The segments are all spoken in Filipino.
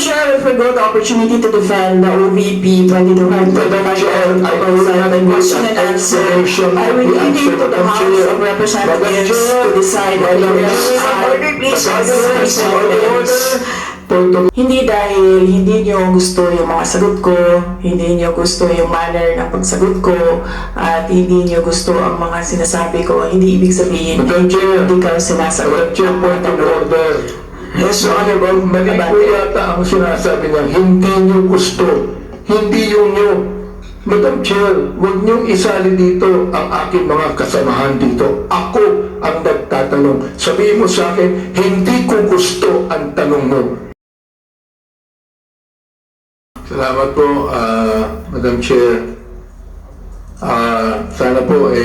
Chair, if we go the opportunity to defend the OVP 2200, Madam Chair, I will and need question an and answer, I will leave it to the House of Representatives to decide the Madam areas Chair, order, please, Order, Hindi dahil hindi nyo gusto yung mga sagot ko, hindi nyo gusto yung manner ng pagsagot ko, at hindi nyo gusto ang mga sinasabi ko, hindi ibig sabihin Chair, hindi ka sinasagot. Madam Chair, point of order. Yes, Your Honorable. Mali po yata ang sinasabi niya, hindi niyo gusto, hindi yung niyo. Madam Chair, huwag niyong isali dito ang aking mga kasamahan dito. Ako ang nagtatanong. Sabihin mo sa akin, hindi ko gusto ang tanong mo. Salamat po, ah, Madam Chair. Ah, sana po ay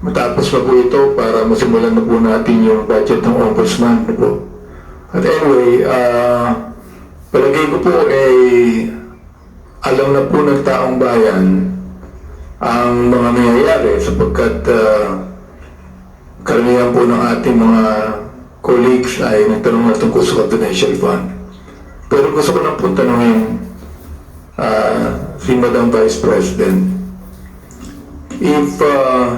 matapos pa po ito para masimulan na po natin yung budget ng ombudsman. ano po. At anyway, ah, palagay ko po ay alam na po ng taong bayan ang mga nangyayari sapagkat ah, karamihan po ng ating mga colleagues ay nagtanong na tungkol sa confidential fund. Pero gusto ko lang po tanongin ah, si Madam Vice President if ah,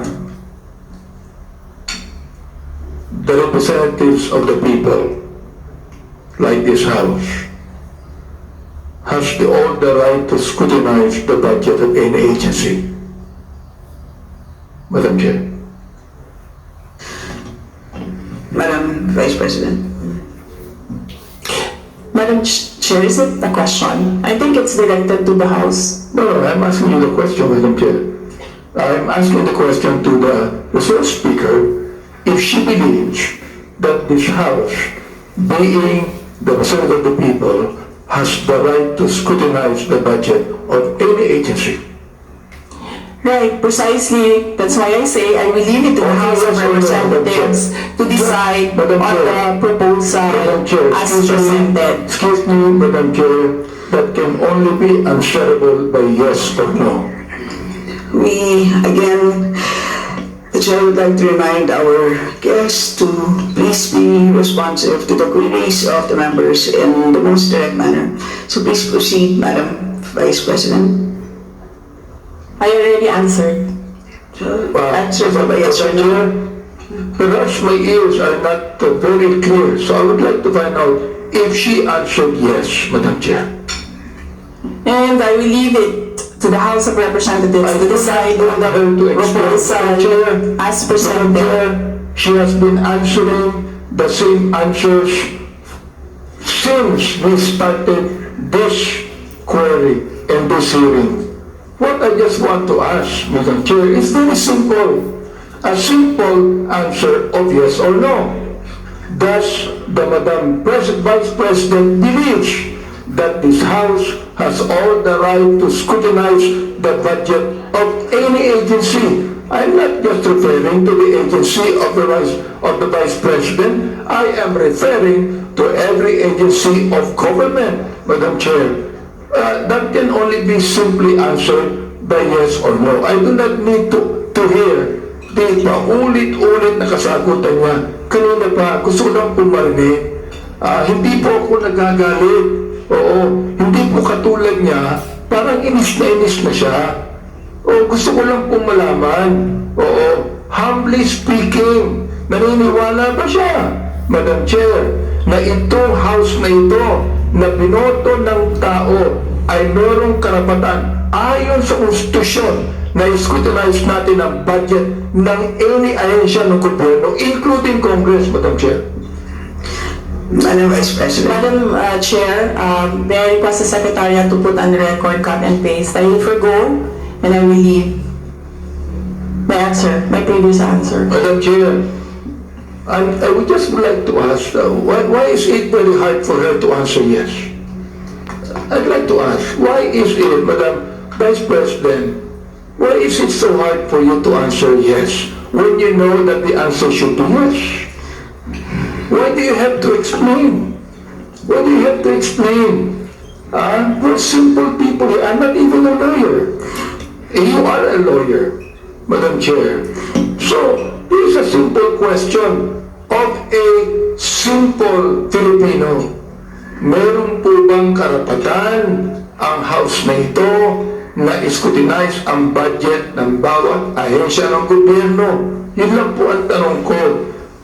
the representatives of the people, like this House, has the, all the right to scrutinize the budget of any agency. Madam Chair. Madam Vice President. Madam Chair, is it a question? I think it's directed to the House. No, no, I'm asking you the question, Madam Chair. I'm asking the question to the resource speaker if she believes that this House, being the representative of the people, has the right to scrutinize the budget of any agency. Right, precisely. That's why I say I will leave it to the House of Representatives to decide Madam on the proposal Chair, as presented. excuse me, Madam Chair, that can only be answerable by yes or no. We, again, the Chair would like to remind our guests to please be responsive to the queries of the members in the most direct manner. So please proceed, Madam Vice President. I already answered. Uh, Answer for by yes or no. Chair, Perhaps my ears are not uh, very clear, so I would like to find out if she answered yes, Madam Chair. And I will leave it to the House of Representatives to decide on the proposal as presented. She has been answering the same answers since we started this query and this hearing. What I just want to ask, Madam Chair, is very simple. A simple answer of yes or no. Does the Madam Pres- Vice President believes that this House has all the right to scrutinize the budget of any agency? I'm not just referring to the agency of the Vice, of the Vice President. I am referring to every agency of government, Madam Chair. Uh, that can only be simply answered by yes or no. I do not need to, to hear di paulit-ulit na kasagutan niya. Kanina pa, gusto ko lang pumarinig. Ah, hindi po ako nagagalit. Oo, hindi po katulad niya, parang inis na inis na siya. Oo, gusto ko lang pong malaman. Oo, humbly speaking, naniniwala ba siya, Madam Chair, na itong house na ito, na binoto ng tao, ay merong karapatan ayon sa konstitusyon na scrutinize natin ang budget ng any ahensya ng gobyerno, including Congress, Madam Chair. Madam Vice President. Madam uh, Chair, um, may I request the Secretariat to put on the record cut and paste. I will forgo and I will leave my answer, my previous answer. Madam Chair, I, I would just like to ask, uh, why, why is it very hard for her to answer yes? I'd like to ask, why is it, Madam Vice President, why is it so hard for you to answer yes when you know that the answer should be yes? Why do you have to explain? Why do you have to explain? Ah, we're simple people here. I'm not even a lawyer. You are a lawyer, Madam Chair. So, this is a simple question of a simple Filipino. meron po bang karapatan ang House na ito na scrutinize ang budget ng bawat ahensya ng gobyerno? Yun lang po ang tanong ko.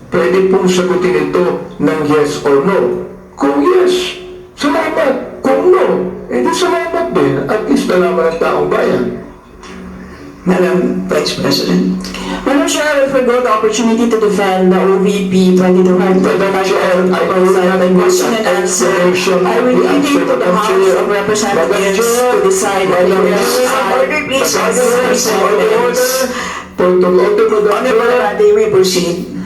Pwede pong sagutin ito ng yes or no. Kung yes, salamat. Kung no, edi salamat din. At least nalaman ng taong bayan. Madam Vice President. Madam Chair, I forgot the opportunity to defend the OVP 2025 Chair, I will not question and answer. I will leave it to the House of Representatives to decide whether Madam to Chair, order, please, Order, order. Point of order, Madam Honorable Chair. Abante, you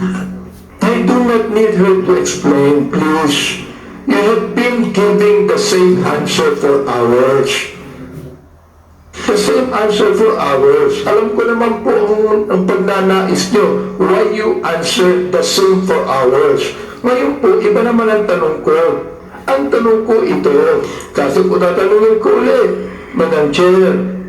not need her to explain, please. You have been giving the same answer for hours. The same answer for hours. Alam ko naman po ang, ang pagnanais nyo. Why you answer the same for hours? Ngayon po, iba naman ang tanong ko. Ang tanong ko ito, kaso ko tatanungin ko ulit, Madam Chair,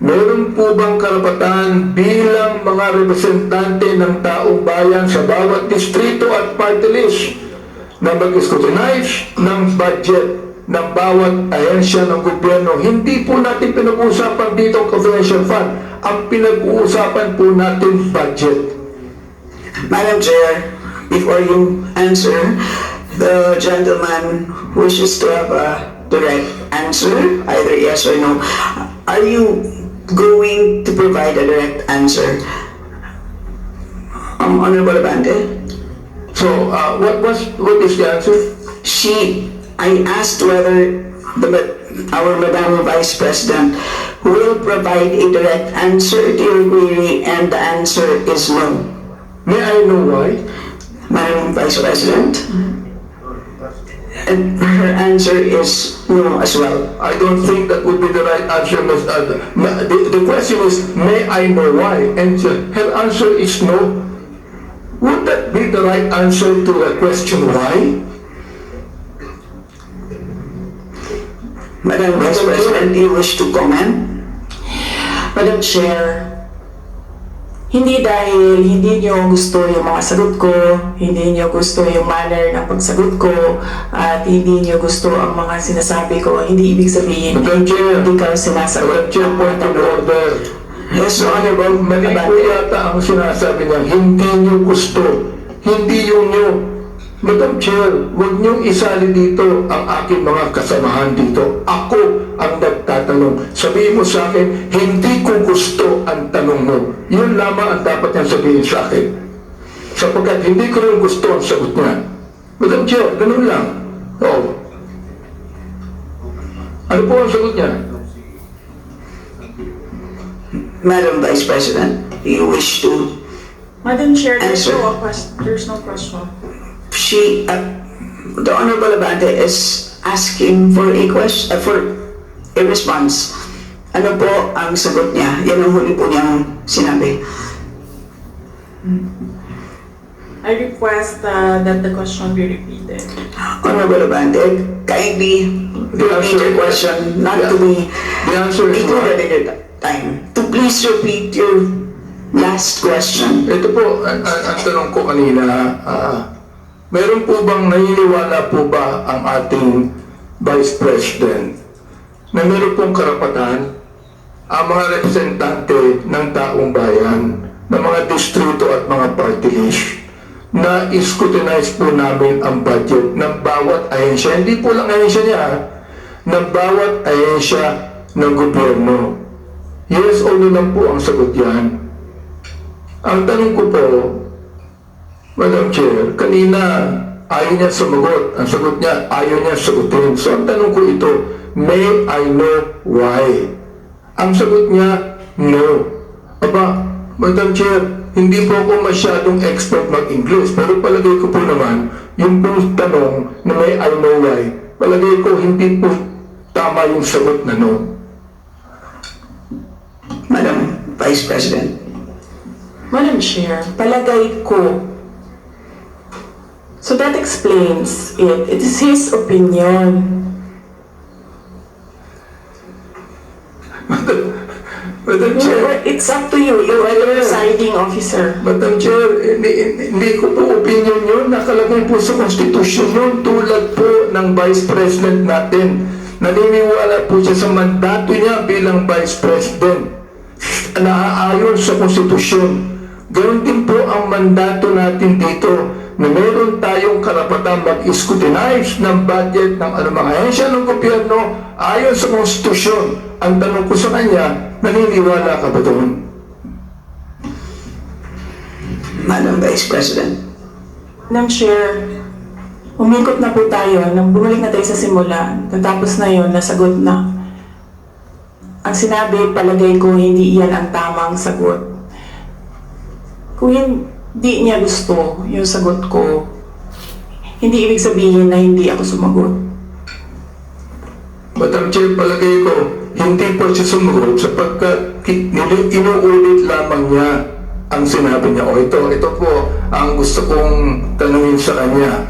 Meron po bang karapatan bilang mga representante ng taong bayan sa bawat distrito at party list na mag-scrutinize ng budget ng bawat ahensya ng gobyerno? Hindi po natin pinag-uusapan dito ang confidential fund. Ang pinag-uusapan po natin budget. Madam Chair, before you answer, the gentleman wishes to have a direct answer, either yes or no. Are you going to provide a direct answer? Um, Honorable Abante? So, uh, what was what is the answer? She, I asked whether the, our Madam Vice President will provide a direct answer to your query, and the answer is no. May I know why? Madam Vice President? And her answer is no as well. I don't think that would be the right answer, Ms. Ad. Ma- The, the question is, may I know why? And uh, her answer is no. Would that be the right answer to the question why? Madam Vice President, do you wish to comment? Madam Chair, hindi dahil hindi niyo gusto yung mga sagot ko, hindi niyo gusto yung manner ng pagsagot ko, at hindi niyo gusto ang mga sinasabi ko, hindi ibig sabihin hindi ka sinasagot. Chair, point of order. Yes, So, ano ba, mali po yata ang sinasabi niya, hindi niyo gusto, hindi yung niyo. Madam Chair, huwag niyong isali dito ang aking mga kasamahan dito. Ako ang nagtatanong. Sabihin mo sa akin, hindi ko gusto ang tanong mo. Yun lamang ang dapat niyang sabihin sa akin. Sapagkat hindi ko rin gusto ang sagot niya. Madam Chair, ganun lang. Oo. Ano po ang sagot niya? Madam Vice President, do you wish to, Madam Chair, there's Answer. no, quest- there's no question. She, uh, the Honorable Abante is asking for a question, uh, for a response. Ano po ang sagot niya? Yan ang huli po niyang sinabi. I request uh, that the question be repeated. Honorable Abante, kindly repeat your question, not to be The answer is no. included in your time. To please repeat your last question. Ito po, ang, ang, ang tanong ko kanina, ah, meron po bang naniniwala po ba ang ating Vice President na meron pong karapatan ang mga representante ng taong bayan, ng mga distrito at mga party list na scrutinize po namin ang budget ng bawat ahensya. Hindi po lang ahensya niya, ng bawat ahensya ng gobyerno. Yes o lang po ang sagot yan. Ang tanong ko po, Madam Chair, kanina ayaw niya sumagot. Ang sagot niya, ayaw niya sagutin. So ang tanong ko ito, may I know why? Ang sagot niya, no. Aba, Madam Chair, hindi po ako masyadong expert mag-English, pero palagay ko po naman, yung po tanong na may I know why, palagay ko hindi po tama yung sagot na no. Madam Vice President. Madam Chair, palagay ko. So that explains it. It is his opinion. Madam Chair, It It's up to you. You are the presiding officer. Madam Chair, hindi, hindi- ko po opinion yun. Nakalagay po sa Constitution yun tulad po ng Vice President natin. Naniniwala po siya sa mandato niya bilang Vice President. Naaayon sa Konstitusyon. Ganoon din po ang mandato natin dito na meron tayong karapatang mag-scrutinize ng budget ng anumang ahensya ng gobyerno ayon sa Konstitusyon. Ang tanong ko sa kanya, naniniwala ka ba doon? Madam Vice President. Madam Chair, umikot na po tayo. Nang bumalik na tayo sa simula, natapos na yon nasagot na. Ang sinabi, palagay ko, hindi iyan ang tamang sagot. Kung hindi niya gusto yung sagot ko, hindi ibig sabihin na hindi ako sumagot. Madam Chair, palagay ko, hindi po siya sumagot sapagkat inuulit lamang niya ang sinabi niya. O ito, ito po ang gusto kong tanungin sa kanya.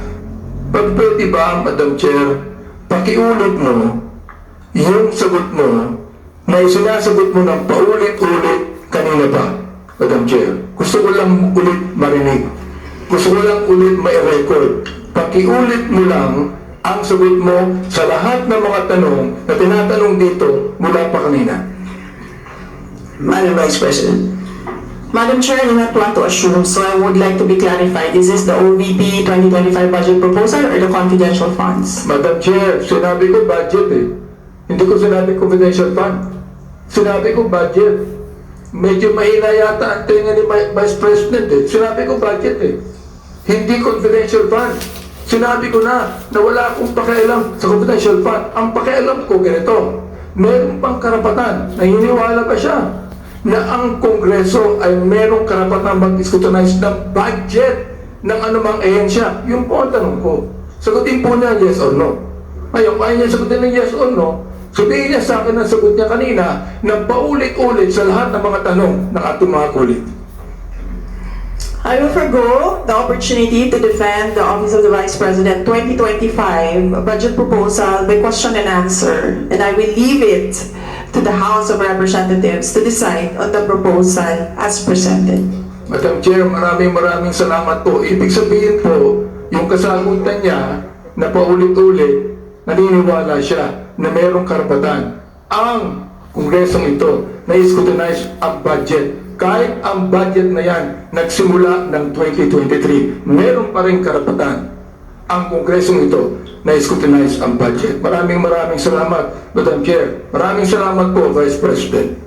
Pag pwede ba, Madam Chair, pakiulit mo yung sagot mo na sinasagot mo ng paulit-ulit kanina pa, Madam Chair. Gusto ko lang ulit marinig. Gusto ko lang ulit ma-record. Pakiulit mo lang ang sagot mo sa lahat ng mga tanong na tinatanong dito mula pa kanina. Madam Vice President. Madam Chair, I do not want to assume, so I would like to be clarified. Is this the OVP 2025 budget proposal or the confidential funds? Madam Chair, sinabi ko budget eh. Hindi ko sinabi confidential fund. Sinabi ko budget. Medyo mahina yata ang tinga ni Vi- Vice President eh. Sinabi ko budget eh. Hindi confidential fund. Sinabi ko na na wala akong pakialam sa confidential fund. Ang pakialam ko ganito. Meron pang karapatan. Naniniwala ba siya na ang Kongreso ay merong karapatan mag-scrutinize ng budget ng anumang ehensya? Yung po ang tanong ko. Sagutin po niya yes or no. Ngayon, kung ayaw niya sagutin ng yes or no, sabihin niya sa akin ang sagot niya kanina na paulit-ulit sa lahat ng mga tanong ng ating mga kulit. I will forgo the opportunity to defend the Office of the Vice President 2025 budget proposal by question and answer, and I will leave it to the House of Representatives to decide on the proposal as presented. Madam Chair, maraming maraming salamat po. Ibig sabihin po, yung kasagutan niya na paulit-ulit, naniniwala siya na mayroong karapatan ang kongresong ito na scrutinize ang budget. Kahit ang budget na yan nagsimula ng 2023, meron pa rin karapatan ang kongresong ito na scrutinize ang budget. Maraming maraming salamat, Madam Chair. Maraming salamat po, Vice President.